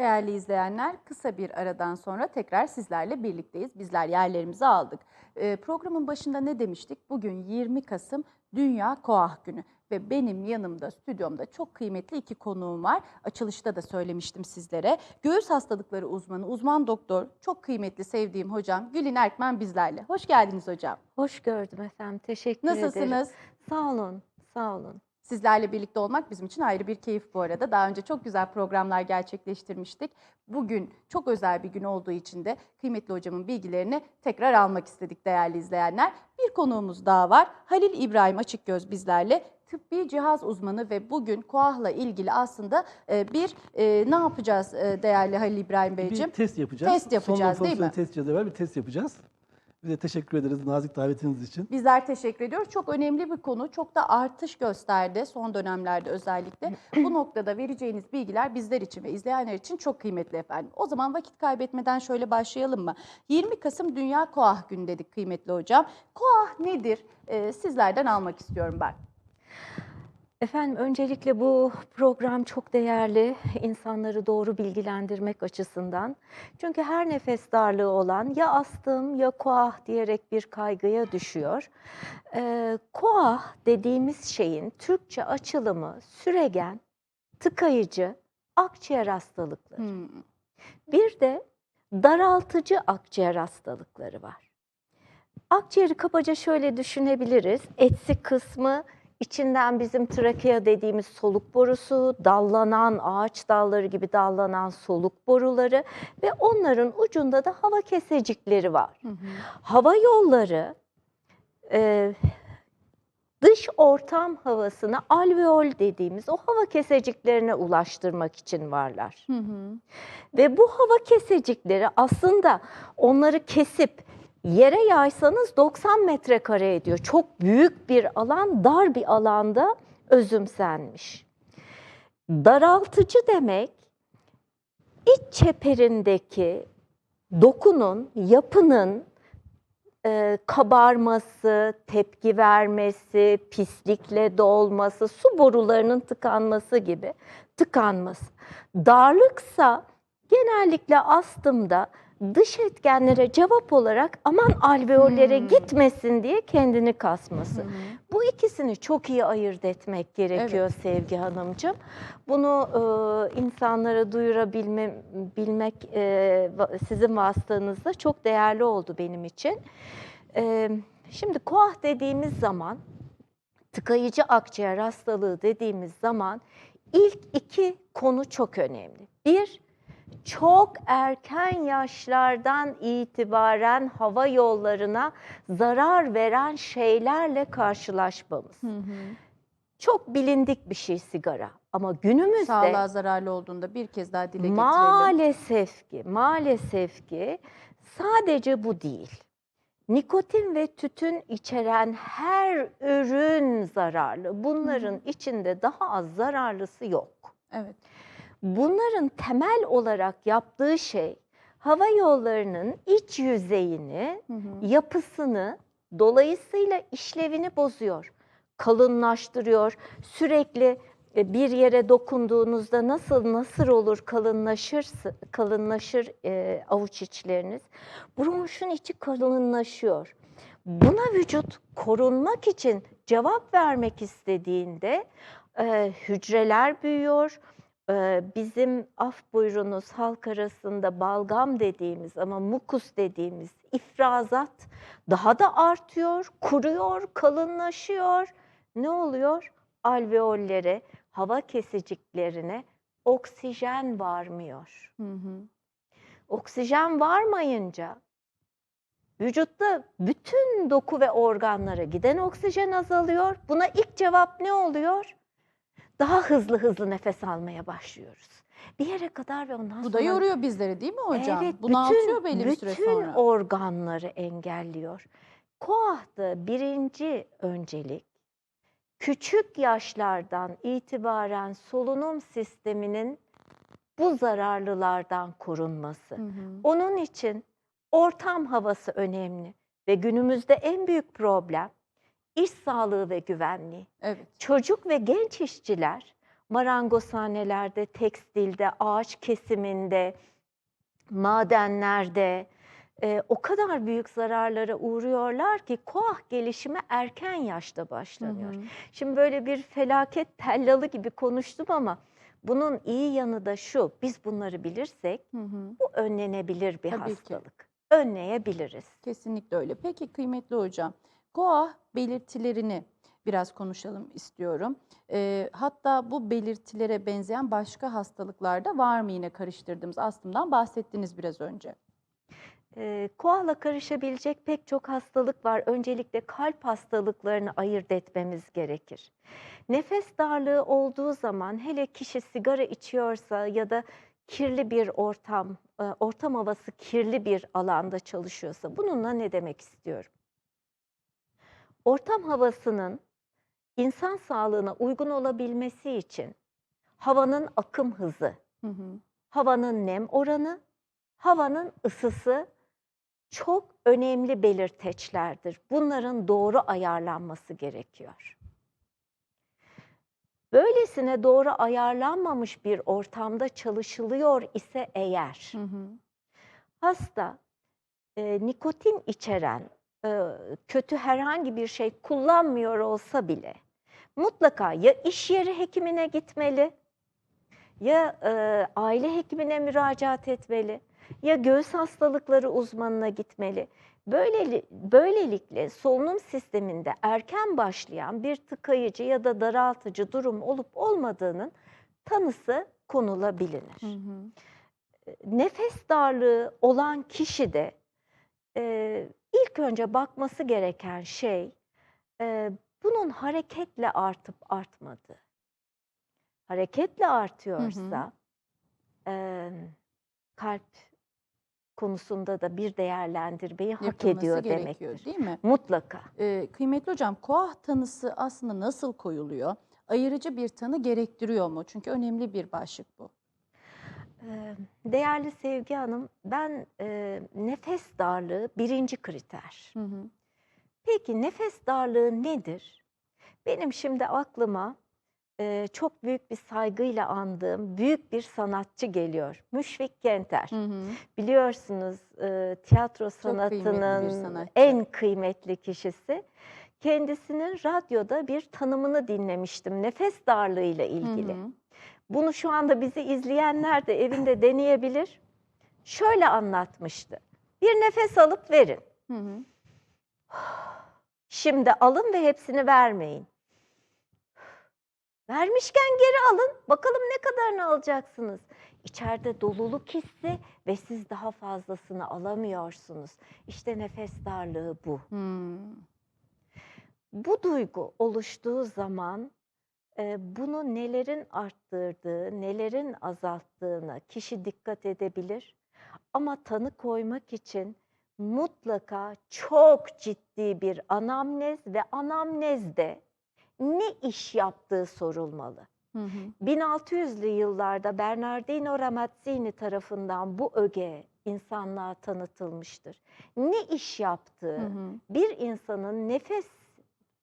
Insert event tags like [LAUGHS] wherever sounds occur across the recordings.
Değerli izleyenler, kısa bir aradan sonra tekrar sizlerle birlikteyiz. Bizler yerlerimizi aldık. Ee, programın başında ne demiştik? Bugün 20 Kasım Dünya Koah Günü ve benim yanımda, stüdyomda çok kıymetli iki konuğum var. Açılışta da söylemiştim sizlere. Göğüs hastalıkları uzmanı, uzman doktor, çok kıymetli sevdiğim hocam Gülin Erkmen bizlerle. Hoş geldiniz hocam. Hoş gördüm efendim. Teşekkür ederim. Nasılsınız? Sağ olun. Sağ olun. Sizlerle birlikte olmak bizim için ayrı bir keyif bu arada. Daha önce çok güzel programlar gerçekleştirmiştik. Bugün çok özel bir gün olduğu için de kıymetli hocamın bilgilerini tekrar almak istedik değerli izleyenler. Bir konuğumuz daha var. Halil İbrahim Açıkgöz bizlerle. Tıbbi cihaz uzmanı ve bugün KOAH'la ilgili aslında e, bir e, ne yapacağız e, değerli Halil İbrahim Beyciğim? Bir test yapacağız. Test yapacağız, Son değil mi? test yapacağız evvel bir test yapacağız. Bize teşekkür ederiz nazik davetiniz için. Bizler teşekkür ediyoruz. Çok önemli bir konu. Çok da artış gösterdi son dönemlerde özellikle. Bu [CLEARS THROAT] noktada vereceğiniz bilgiler bizler için ve izleyenler için çok kıymetli efendim. O zaman vakit kaybetmeden şöyle başlayalım mı? 20 Kasım Dünya Koah Günü dedik kıymetli hocam. Koah nedir? Ee, sizlerden almak istiyorum ben. Efendim öncelikle bu program çok değerli insanları doğru bilgilendirmek açısından. Çünkü her nefes darlığı olan ya astım ya koah diyerek bir kaygıya düşüyor. Ee, koah dediğimiz şeyin Türkçe açılımı süregen, tıkayıcı, akciğer hastalıkları. Hmm. Bir de daraltıcı akciğer hastalıkları var. Akciğeri kabaca şöyle düşünebiliriz. Etsi kısmı içinden bizim trakea dediğimiz soluk borusu, dallanan ağaç dalları gibi dallanan soluk boruları ve onların ucunda da hava kesecikleri var. Hı hı. Hava yolları e, dış ortam havasını alveol dediğimiz o hava keseciklerine ulaştırmak için varlar. Hı hı. Ve bu hava kesecikleri aslında onları kesip yere yaysanız 90 metrekare ediyor. Çok büyük bir alan, dar bir alanda özümsenmiş. Daraltıcı demek iç çeperindeki dokunun, yapının e, kabarması, tepki vermesi, pislikle dolması, su borularının tıkanması gibi tıkanması. Darlıksa genellikle astımda dış etkenlere cevap olarak aman alveollere Hmm. gitmesin diye kendini kasması. Hı. Bu ikisini çok iyi ayırt etmek gerekiyor Sevgi Hanımcığım. Bunu e, insanlara duyurabilmem, bilmek e, sizin vasıtanızda çok değerli oldu benim için. E, şimdi koah dediğimiz zaman, tıkayıcı akciğer hastalığı dediğimiz zaman ilk iki konu çok önemli. Bir, çok erken yaşlardan itibaren hava yollarına zarar veren şeylerle karşılaşmamız. Hı hı. Çok bilindik bir şey sigara ama günümüzde Sağlığa zararlı olduğunda bir kez daha dile getirelim. maalesef ki maalesef ki sadece bu değil. Nikotin ve tütün içeren her ürün zararlı. Bunların içinde daha az zararlısı yok. Evet. Bunların temel olarak yaptığı şey hava yollarının iç yüzeyini, Hı hı. yapısını, dolayısıyla işlevini bozuyor. Kalınlaştırıyor. Sürekli e, bir yere dokunduğunuzda nasıl nasır olur kalınlaşır kalınlaşır e, avuç içleriniz. Bronşun içi kalınlaşıyor. Buna vücut korunmak için cevap vermek istediğinde e, hücreler büyüyor. Bizim af buyurunuz halk arasında balgam dediğimiz ama mukus dediğimiz ifrazat daha da artıyor, kuruyor, kalınlaşıyor. Ne oluyor? Alveollere, hava kesiciklerine oksijen varmıyor. Hı hı. Oksijen varmayınca vücutta bütün doku ve organlara giden oksijen azalıyor. Buna ilk cevap ne oluyor? Daha hızlı hızlı nefes almaya başlıyoruz. Bir yere kadar ve ondan Bu da sonra yoruyor bizleri değil mi hocam? Evet, Bunaltıyor belli bir süre bütün sonra. organları engelliyor. Koah'ta birinci öncelik küçük yaşlardan itibaren solunum sisteminin bu zararlılardan korunması. Hı hı. Onun için ortam havası önemli ve günümüzde en büyük problem iş sağlığı ve güvenliği. Evet. Çocuk ve genç işçiler marangozhanelerde, tekstilde, ağaç kesiminde, madenlerde e, o kadar büyük zararlara uğruyorlar ki koah gelişimi erken yaşta başlanıyor. Hı hı. Şimdi böyle bir felaket tellalı gibi konuştum ama bunun iyi yanı da şu, biz bunları bilirsek Hı hı. bu önlenebilir bir Tabii ki. hastalık. Önleyebiliriz. Kesinlikle öyle. Peki kıymetli hocam, koah belirtilerini biraz konuşalım istiyorum. Ee, hatta bu belirtilere benzeyen başka hastalıklarda var mı yine karıştırdığımız astımdan bahsettiniz biraz önce. Ee, koahla karışabilecek pek çok hastalık var. Öncelikle kalp hastalıklarını ayırt etmemiz gerekir. Nefes darlığı olduğu zaman hele kişi sigara içiyorsa ya da kirli bir ortam, e, ortam havası kirli bir alanda çalışıyorsa bununla ne demek istiyorum? Ortam havasının insan sağlığına uygun olabilmesi için havanın akım hızı, Hı hı. havanın nem oranı, havanın ısısı çok önemli belirteçlerdir. Bunların doğru ayarlanması gerekiyor. Böylesine doğru ayarlanmamış bir ortamda çalışılıyor ise eğer Hı hı. hasta e, nikotin içeren kötü herhangi bir şey kullanmıyor olsa bile mutlaka ya iş yeri hekimine gitmeli ya e, aile hekimine müracaat etmeli ya göğüs hastalıkları uzmanına gitmeli. Böyleli, böylelikle solunum sisteminde erken başlayan bir tıkayıcı ya da daraltıcı durum olup olmadığının tanısı konulabilir. Hı hı. Nefes darlığı olan kişi de e, ilk önce bakması gereken şey e, bunun hareketle artıp artmadığı. Hareketle artıyorsa e, kalp konusunda da bir değerlendirmeyi hak Yapılması ediyor gerekiyor demektir. değil mi? Mutlaka. Ee, kıymetli hocam, koah tanısı aslında nasıl koyuluyor? Ayırıcı bir tanı gerektiriyor mu? Çünkü önemli bir başlık bu. Değerli Sevgi Hanım, ben e, nefes darlığı birinci kriter. Hı hı. Peki nefes darlığı nedir? Benim şimdi aklıma e, çok büyük bir saygıyla andığım büyük bir sanatçı geliyor. Müşfik Kenter. Hı hı. Biliyorsunuz e, tiyatro sanatının en kıymetli kişisi. Kendisinin radyoda bir tanımını dinlemiştim nefes darlığıyla ilgili. Hı hı. Bunu şu anda bizi izleyenler de evinde deneyebilir. Şöyle anlatmıştı. Bir nefes alıp verin. Hı hı. Şimdi alın ve hepsini vermeyin. Vermişken geri alın. Bakalım ne kadarını alacaksınız. İçeride doluluk hissi ve siz daha fazlasını alamıyorsunuz. İşte nefes darlığı bu. Hmm. Bu duygu oluştuğu zaman bunu nelerin arttırdığı, nelerin azalttığına kişi dikkat edebilir. Ama tanı koymak için mutlaka çok ciddi bir anamnez ve anamnezde ne iş yaptığı sorulmalı. Hı hı. 1600'lü yıllarda Bernardino Ramazzini tarafından bu öge insanlığa tanıtılmıştır. Ne iş yaptığı, Hı hı. bir insanın nefes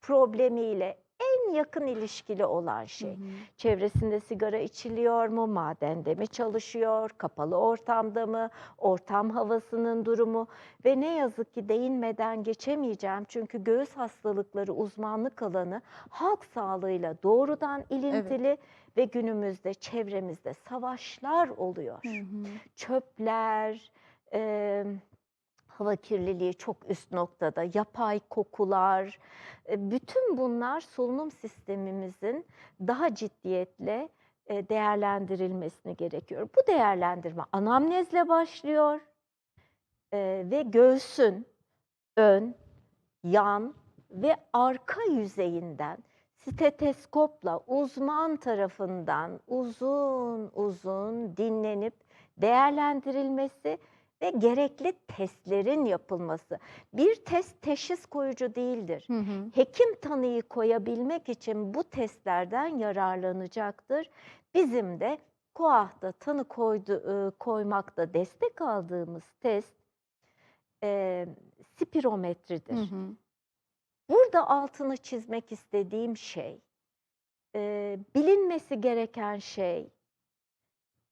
problemiyle en yakın ilişkili olan Hı şey. hı. Çevresinde sigara içiliyor mu, madende mi çalışıyor, kapalı ortamda mı, ortam havasının durumu ve ne yazık ki değinmeden geçemeyeceğim çünkü göğüs hastalıkları uzmanlık alanı halk sağlığıyla doğrudan ilintili ve günümüzde çevremizde savaşlar oluyor Hı hı. çöpler, e, hava kirliliği çok üst noktada, yapay kokular, e, bütün bunlar solunum sistemimizin daha ciddiyetle e, değerlendirilmesini gerekiyor. Bu değerlendirme anamnezle başlıyor e, ve göğsün ön, yan ve arka yüzeyinden steteskopla uzman tarafından uzun uzun dinlenip değerlendirilmesi ve gerekli testlerin yapılması. Bir test teşhis koyucu değildir. Hı hı. Hekim tanıyı koyabilmek için bu testlerden yararlanacaktır. Bizim de KOAH'ta tanı koydu, e, koymakta destek aldığımız test e, spirometridir. Hı hı. Burada altını çizmek istediğim şey e, bilinmesi gereken şey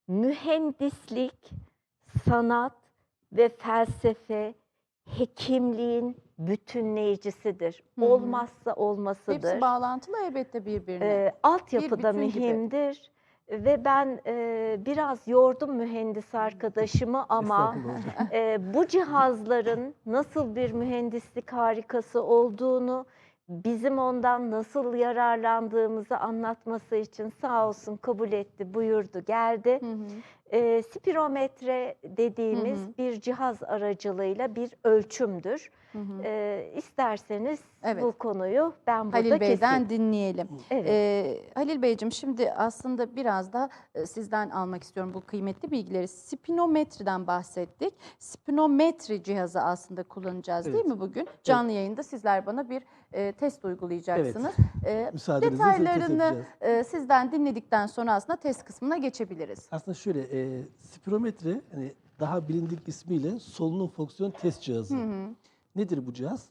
mühendislik, sanat ve felsefe hekimliğin bütünleyicisidir. Hı hı. Olmazsa olmasıdır. Hepsi bağlantılı elbette birbirine. Ee, altyapı da bütün gibi. mühimdir. Ve ben e, biraz yordum mühendis arkadaşımı ama e, bu cihazların nasıl bir mühendislik harikası olduğunu, bizim ondan nasıl yararlandığımızı anlatması için sağ olsun kabul etti, buyurdu, geldi. Hı hı. E, spirometre dediğimiz Hı hı. bir cihaz aracılığıyla bir ölçümdür. Hı hı. E, isterseniz Evet. bu konuyu ben burada Halil Bey'den keseyim. dinleyelim. Evet. Ee, Halil Beyciğim şimdi aslında biraz da e, sizden almak istiyorum bu kıymetli bilgileri. Spinometriden bahsettik. Spinometri cihazı aslında kullanacağız değil Evet. mi bugün? Canlı yayında sizler bana bir e, test uygulayacaksınız. Size test detaylarını e, sizden dinledikten sonra aslında test kısmına geçebiliriz. Aslında şöyle, e, spirometre hani daha bilindik ismiyle solunum fonksiyon test cihazı. Hı hı. Nedir bu cihaz?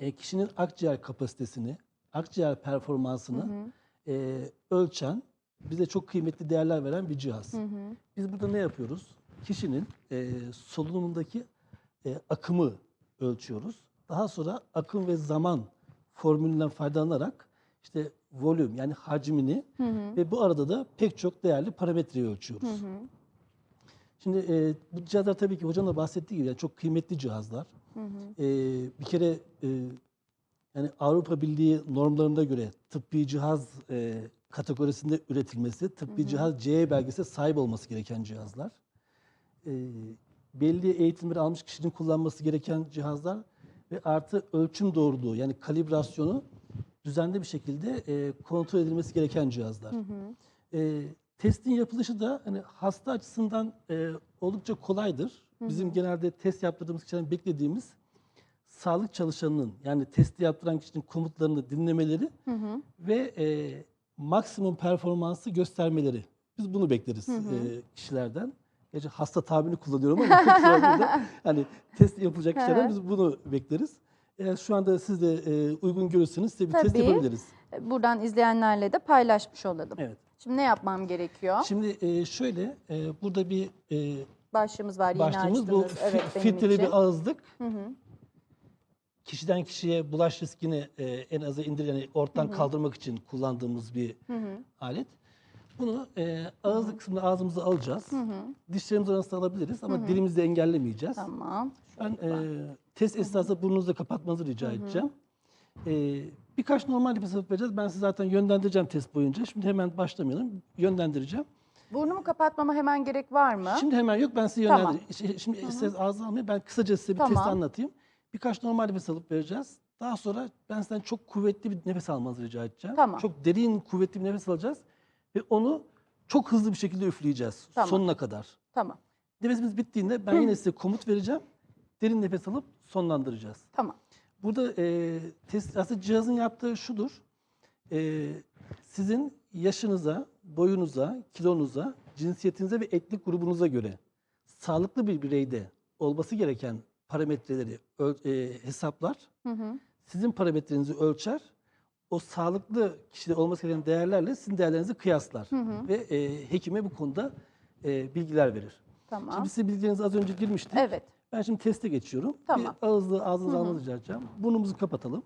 E, kişinin akciğer kapasitesini, akciğer Hı performansını hı. e, ölçen, bize çok kıymetli değerler veren bir cihaz. Hı hı. Biz burada ne yapıyoruz? Kişinin e, solunumundaki e, akımı ölçüyoruz. Daha sonra akım ve zaman formülünden faydalanarak işte volüm yani hacmini Hı hı. ve bu arada da pek çok değerli parametreyi ölçüyoruz. Hı hı. Şimdi e, bu cihazlar tabii ki hocam da bahsettiği gibi yani çok kıymetli cihazlar. Hı hı. E, bir kere e, yani Avrupa Birliği normlarına göre tıbbi cihaz e, kategorisinde üretilmesi, tıbbi cihaz CE belgesine sahip olması gereken cihazlar. E, belli eğitimleri almış kişinin kullanması gereken cihazlar ve artı ölçüm doğruluğu yani kalibrasyonu düzenli bir şekilde e, kontrol edilmesi gereken cihazlar. Hı hı. E, testin yapılışı da hani hasta açısından e, oldukça kolaydır. Bizim genelde test yaptırdığımız kişilerin beklediğimiz sağlık çalışanının yani testi yaptıran kişinin komutlarını dinlemeleri Hı hı. ve e, maksimum performansı göstermeleri. Biz bunu bekleriz Hı hı. e, kişilerden. Gerçi hasta tabirini kullanıyorum ama [LAUGHS] kişilerde hani test yapılacak kişilerden [LAUGHS] biz bunu bekleriz. Eğer şu anda siz de e, uygun görürseniz size bir test Tabii. yapabiliriz. Buradan izleyenlerle de paylaşmış olalım. Evet. Şimdi ne yapmam gerekiyor? Şimdi e, şöyle e, burada bir e, Başlığımız var başlığımız bu. Evet filtreli bir ağızlık. Hı hı. Kişiden kişiye bulaş riskini e, en aza indir yani ortadan kaldırmak için kullandığımız bir Hı hı. alet. Bunu e, ağızlık kısmını ağzımıza alacağız. Hı hı. Dişlerimiz arasında alabiliriz ama dilimizde engellemeyeceğiz. Tamam. Ben e, test esnasında burnunuzu kapatmanızı rica edeceğim. E, birkaç normal nefes alıp vereceğiz. Ben sizi zaten yönlendireceğim test boyunca. Şimdi hemen başlamayalım. Yönlendireceğim. Burnumu kapatmama hemen gerek var mı? Şimdi hemen yok ben sizi Tamam. yönlendireceğim. Şimdi siz ağzı almayın. Ben kısaca size bir Tamam. testi anlatayım. Birkaç normal nefes alıp vereceğiz. Daha sonra ben sizden çok kuvvetli bir nefes almanızı rica edeceğim. Tamam. Çok derin, kuvvetli bir nefes alacağız. Ve onu çok hızlı bir şekilde üfleyeceğiz. Tamam. Sonuna kadar. Tamam. Nefesimiz bittiğinde ben [CLEARS THROAT] yine size komut vereceğim. Derin nefes alıp sonlandıracağız. Tamam. Burada e, test, aslında cihazın yaptığı şudur. E, sizin yaşınıza, boyunuza, kilonuza, cinsiyetinize ve etnik grubunuza göre sağlıklı bir bireyde olması gereken parametreleri e, hesaplar. Hı hı. Sizin parametrenizi ölçer. O sağlıklı kişide olması gereken değerlerle sizin değerlerinizi kıyaslar. Hı hı. Ve e, hekime bu konuda e, bilgiler verir. Tamam. Şimdi size bilgilerinizi az önce girmiştik. Evet. Ben şimdi teste geçiyorum. Tamam. Bir ağızlı ağzınızı edeceğim. Burnumuzu kapatalım.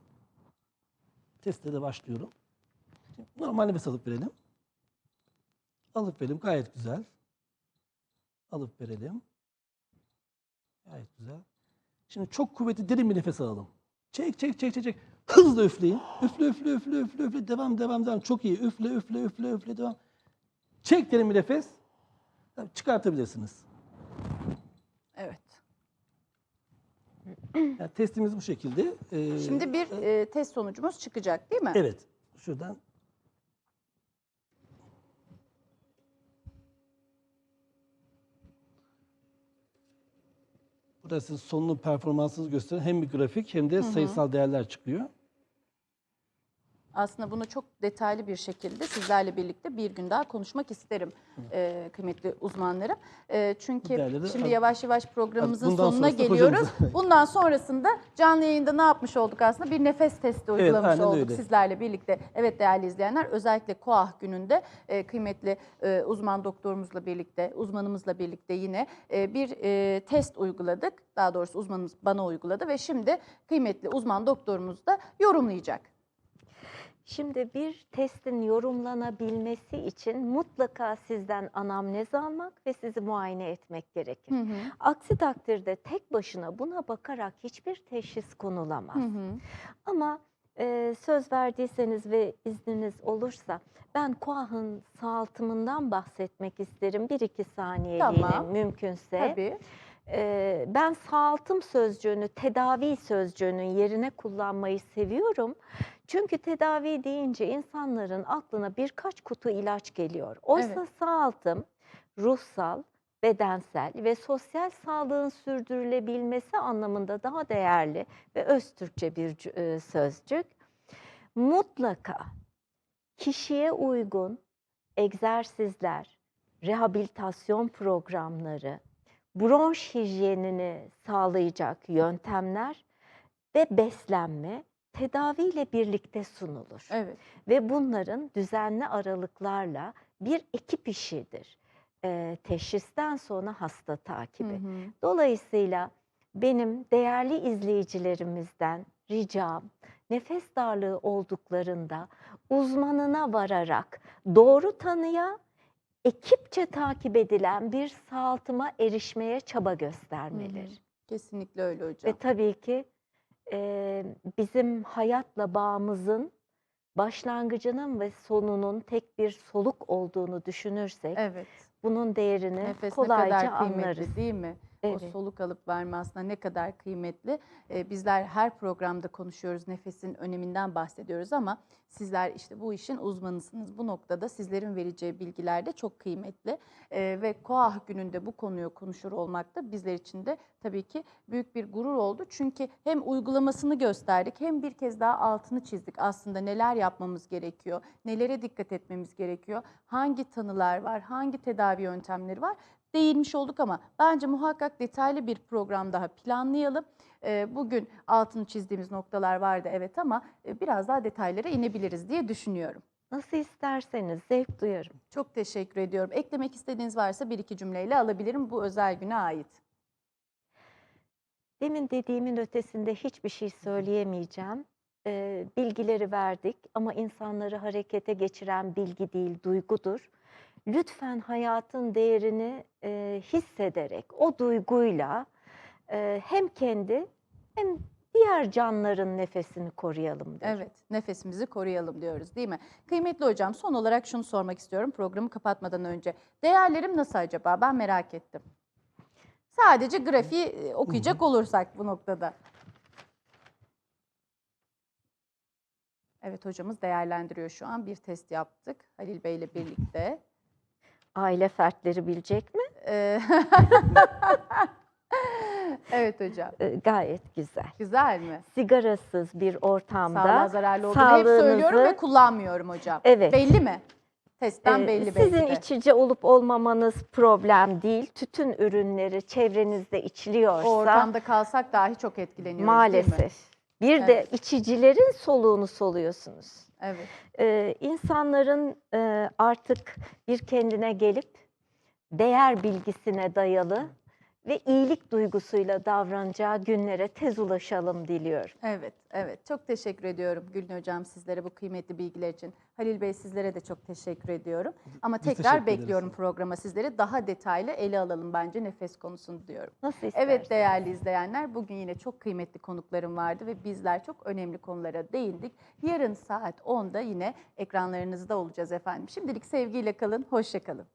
Teste de başlıyorum. Şimdi normal nefes alıp verelim. Alıp verelim. Gayet güzel. Alıp verelim. Gayet güzel. Şimdi çok kuvvetli derin bir nefes alalım. Çek çek çek çek çek. Hızlı üfleyin. Üfle üfle üfle üfle üfle. Devam devam devam. Çok iyi. Üfle üfle üfle üfle devam. Çek derin bir nefes. Çıkartabilirsiniz. Evet. Yani testimiz bu şekilde. Ee, Şimdi bir e, test sonucumuz çıkacak değil mi? Evet. Şuradan. Burası solunum performansınızı gösteren hem bir grafik hem de sayısal değerler çıkıyor. Aslında bunu çok detaylı bir şekilde sizlerle birlikte bir gün daha konuşmak isterim e, kıymetli uzmanlarım. E, çünkü Değerleri- şimdi yavaş yavaş programımızın Bundan sonuna geliyoruz. hocamız. [LAUGHS] Bundan sonrasında canlı yayında ne yapmış olduk aslında? Bir nefes testi uygulamış aynen olduk öyle. sizlerle birlikte. Evet değerli izleyenler özellikle KOAH gününde e, kıymetli e, uzman doktorumuzla birlikte, uzmanımızla birlikte yine e, bir e, test uyguladık. Daha doğrusu uzmanımız bana uyguladı ve şimdi kıymetli uzman doktorumuz da yorumlayacak. Şimdi bir testin yorumlanabilmesi için mutlaka sizden anamnez almak ve sizi muayene etmek gerekir. Hı hı. Aksi takdirde tek başına buna bakarak hiçbir teşhis konulamaz. Hı hı. Ama e, söz verdiyseniz ve izniniz olursa ben KOAH'ın sağaltımından bahsetmek isterim. Bir iki saniyeliğine Tamam. mümkünse. Tabii. Ben sağaltım sözcüğünü tedavi sözcüğünün yerine kullanmayı seviyorum. Çünkü tedavi deyince insanların aklına birkaç kutu ilaç geliyor. Oysa Evet. sağaltım ruhsal, bedensel ve sosyal sağlığın sürdürülebilmesi anlamında daha değerli ve öz Türkçe bir cü- e, sözcük. Mutlaka kişiye uygun egzersizler, rehabilitasyon programları, bronş hijyenini sağlayacak yöntemler ve beslenme tedaviyle birlikte sunulur. Evet. Ve bunların düzenli aralıklarla bir ekip işidir. Ee, teşhisten sonra hasta takibi. Hı hı. Dolayısıyla benim değerli izleyicilerimizden ricam nefes darlığı olduklarında uzmanına vararak doğru tanıya ekipçe takip edilen bir sağaltıma erişmeye çaba göstermeleri. Kesinlikle öyle hocam. Ve tabii ki e, bizim hayatla bağımızın başlangıcının ve sonunun tek bir soluk olduğunu düşünürsek Evet. bunun değerini Nefes kolayca kadar anlarız. değil mi? Evet. O soluk alıp verme aslında ne kadar kıymetli. Ee, bizler her programda konuşuyoruz, nefesin öneminden bahsediyoruz ama sizler işte bu işin uzmanısınız. Bu noktada sizlerin vereceği bilgiler de çok kıymetli. Ee, ve KOAH gününde bu konuyu konuşur olmak da bizler için de tabii ki büyük bir gurur oldu. Çünkü hem uygulamasını gösterdik hem bir kez daha altını çizdik aslında neler yapmamız gerekiyor, nelere dikkat etmemiz gerekiyor, hangi tanılar var, hangi tedavi yöntemleri var değinmiş olduk ama bence muhakkak detaylı bir program daha planlayalım. Ee, Bugün altını çizdiğimiz noktalar vardı evet ama e, biraz daha detaylara inebiliriz diye düşünüyorum. Nasıl isterseniz zevk duyarım. Çok teşekkür ediyorum. Eklemek istediğiniz varsa bir iki cümleyle alabilirim bu özel güne ait. Demin dediğimin ötesinde hiçbir şey söyleyemeyeceğim. Ee, bilgileri verdik ama insanları harekete geçiren bilgi değil, duygudur. Lütfen hayatın değerini e, hissederek, o duyguyla e, hem kendi hem diğer canların nefesini koruyalım derim. Evet, nefesimizi koruyalım diyoruz değil mi? Kıymetli hocam son olarak şunu sormak istiyorum programı kapatmadan önce. Değerlerim nasıl acaba? Ben merak ettim. Sadece grafiği e, okuyacak olursak bu noktada. Evet hocamız değerlendiriyor şu an. Bir test yaptık Halil Bey ile birlikte. Aile fertleri bilecek mi? Ee, [LAUGHS] evet hocam. Ee, gayet güzel. Güzel mi? Sigarasız bir ortamda Sağlığa zararlı olduğunu hep söylüyorum ve kullanmıyorum hocam. Evet. Belli mi? Testten Ee, belli belki Sizin de. içici olup olmamanız problem değil. Tütün ürünleri çevrenizde içiliyorsa O ortamda kalsak dahi çok etkileniyoruz maalesef. Bir de içicilerin soluğunu soluyorsunuz. Evet. Ee, insanların e, artık bir kendine gelip değer bilgisine dayalı ve iyilik duygusuyla davranacağı günlere tez ulaşalım diliyorum. Evet, evet. Çok teşekkür ediyorum Gülün Hocam sizlere bu kıymetli bilgiler için. Halil Bey sizlere de çok teşekkür ediyorum. Ama tekrar teşekkür ederiz. bekliyorum programa sizleri. Daha detaylı ele alalım bence nefes konusunu diyorum. Nasıl isterseniz. Evet değerli izleyenler bugün yine çok kıymetli konuklarım vardı ve bizler çok önemli konulara değindik. Yarın saat 10'da yine ekranlarınızda olacağız efendim. Şimdilik sevgiyle kalın, hoşça kalın.